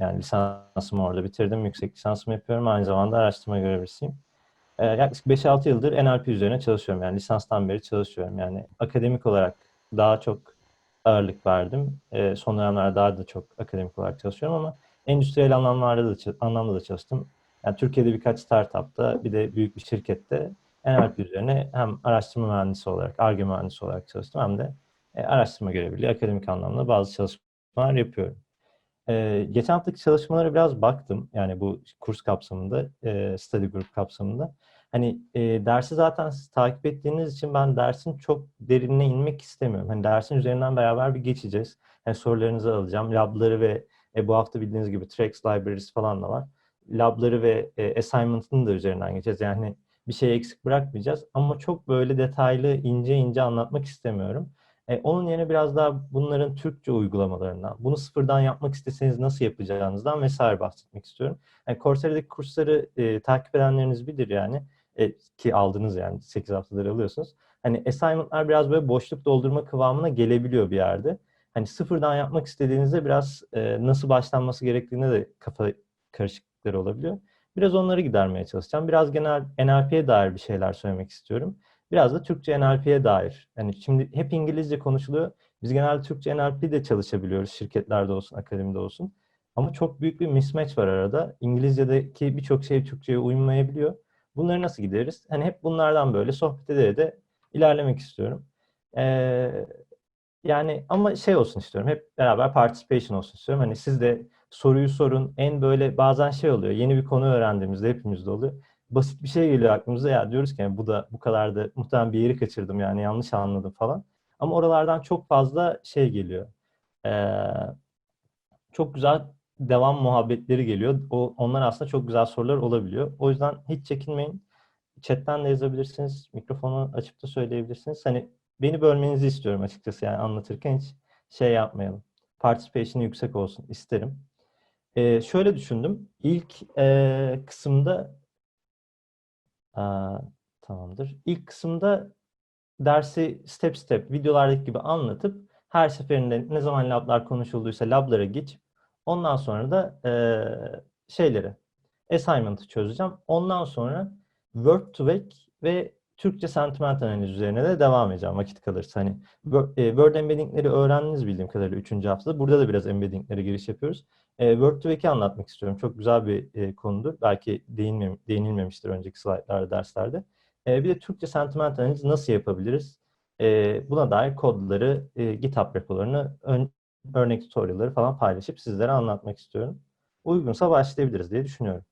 Yani lisansımı orada bitirdim. Yüksek lisansımı yapıyorum. Aynı zamanda araştırma görevlisiyim. Ee, yaklaşık 5-6 yıldır NLP üzerine çalışıyorum. Yani lisanstan beri çalışıyorum. Yani akademik olarak daha çok ağırlık verdim. Ee, son dönemlerde daha da çok akademik olarak çalışıyorum ama endüstriyel anlamlarda da, anlamda da çalıştım. Yani Türkiye'de birkaç startupta bir de büyük bir şirkette NLP üzerine hem araştırma mühendisi olarak, ARGE mühendisi olarak çalıştım hem de e, araştırma görevliliği, akademik anlamda bazı çalışmalar yapıyorum. E, geçen haftaki çalışmalara biraz baktım. Yani bu kurs kapsamında, e, study group kapsamında. Hani e, dersi zaten siz takip ettiğiniz için ben dersin çok derinine inmek istemiyorum. Hani dersin üzerinden beraber bir geçeceğiz. Yani sorularınızı alacağım. Labları ve e, bu hafta bildiğiniz gibi Trex Libraries falan da var. Labları ve e, assignment'ını da üzerinden geçeceğiz. Yani bir şey eksik bırakmayacağız. Ama çok böyle detaylı, ince ince anlatmak istemiyorum. E, onun yerine biraz daha bunların Türkçe uygulamalarından, bunu sıfırdan yapmak isteseniz nasıl yapacağınızdan vesaire bahsetmek istiyorum. Yani Coursera'daki kursları e, takip edenleriniz bilir yani. E, ki aldınız yani 8 haftadır alıyorsunuz. Hani assignment'lar biraz böyle boşluk doldurma kıvamına gelebiliyor bir yerde. Hani sıfırdan yapmak istediğinizde biraz e, nasıl başlanması gerektiğine de kafa karışıklıkları olabiliyor. Biraz onları gidermeye çalışacağım. Biraz genel NLP'ye dair bir şeyler söylemek istiyorum. Biraz da Türkçe NLP'ye dair. Yani şimdi hep İngilizce konuşuluyor. Biz genelde Türkçe NLP de çalışabiliyoruz şirketlerde olsun, akademide olsun. Ama çok büyük bir mismatch var arada. İngilizce'deki birçok şey Türkçe'ye uymayabiliyor. Bunları nasıl gideriz? Hani hep bunlardan böyle sohbet ederek de ilerlemek istiyorum. Ee, yani ama şey olsun istiyorum. Hep beraber participation olsun istiyorum. Hani siz de soruyu sorun. En böyle bazen şey oluyor. Yeni bir konu öğrendiğimizde hepimizde oluyor. Basit bir şey geliyor aklımıza. Ya diyoruz ki yani bu da bu kadar da muhtemelen bir yeri kaçırdım yani yanlış anladım falan. Ama oralardan çok fazla şey geliyor. Ee, çok güzel devam muhabbetleri geliyor. O, onlar aslında çok güzel sorular olabiliyor. O yüzden hiç çekinmeyin. Chatten de yazabilirsiniz. Mikrofonu açıp da söyleyebilirsiniz. Hani beni bölmenizi istiyorum açıkçası yani anlatırken hiç şey yapmayalım. Participation yüksek olsun isterim. Ee, şöyle düşündüm. İlk e, kısımda tamamdır. İlk kısımda dersi step step videolardaki gibi anlatıp her seferinde ne zaman lablar konuşulduysa lablara geç. Ondan sonra da e, şeyleri assignment'ı çözeceğim. Ondan sonra work to vec ve Türkçe sentiment analiz üzerine de devam edeceğim vakit kalırsa. Hani Word embedding'leri öğrendiniz bildiğim kadarıyla 3. haftada. Burada da biraz embedding'lere giriş yapıyoruz. Word to Vec'i anlatmak istiyorum. Çok güzel bir konudur. Belki değinmem, değinilmemiştir önceki slaytlarda, derslerde. Bir de Türkçe sentiment analizi nasıl yapabiliriz? Buna dair kodları, GitHub repolarını, örnek tutorial'ları falan paylaşıp sizlere anlatmak istiyorum. Uygunsa başlayabiliriz diye düşünüyorum.